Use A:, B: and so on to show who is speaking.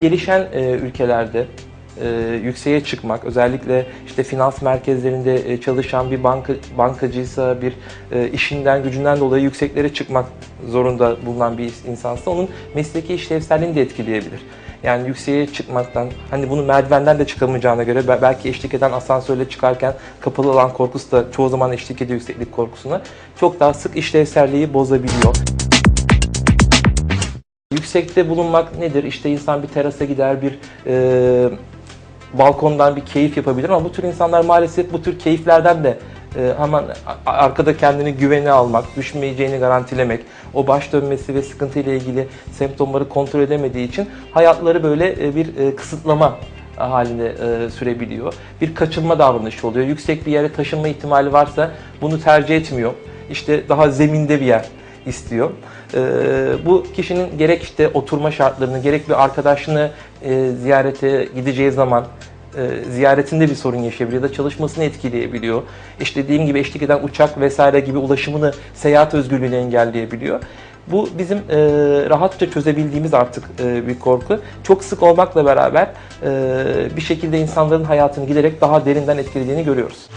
A: Gelişen e, ülkelerde e, yükseğe çıkmak, özellikle işte finans merkezlerinde e, çalışan bir banka bankacıysa, bir e, işinden, gücünden dolayı yükseklere çıkmak zorunda bulunan bir insansa onun mesleki işlevselliğini de etkileyebilir. Yani yükseğe çıkmaktan, hani bunu merdivenden de çıkamayacağına göre be- belki eşlik eden asansörle çıkarken kapalı alan korkusu da çoğu zaman eşlik ediyor yükseklik korkusuna. Çok daha sık işlevselliği bozabiliyor. Yüksekte bulunmak nedir? İşte insan bir terasa gider, bir e, balkondan bir keyif yapabilir ama bu tür insanlar maalesef bu tür keyiflerden de e, hemen arkada kendini güvene almak, düşmeyeceğini garantilemek, o baş dönmesi ve sıkıntı ile ilgili semptomları kontrol edemediği için hayatları böyle e, bir e, kısıtlama halinde e, sürebiliyor. Bir kaçınma davranışı oluyor. Yüksek bir yere taşınma ihtimali varsa bunu tercih etmiyor. İşte daha zeminde bir yer istiyor. Ee, bu kişinin gerek işte oturma şartlarını, gerek bir arkadaşını e, ziyarete gideceği zaman e, ziyaretinde bir sorun yaşayabiliyor ya da çalışmasını etkileyebiliyor. İşte dediğim gibi eşlik eden uçak vesaire gibi ulaşımını, seyahat özgürlüğünü engelleyebiliyor. Bu bizim e, rahatça çözebildiğimiz artık e, bir korku. Çok sık olmakla beraber e, bir şekilde insanların hayatını giderek daha derinden etkilediğini görüyoruz.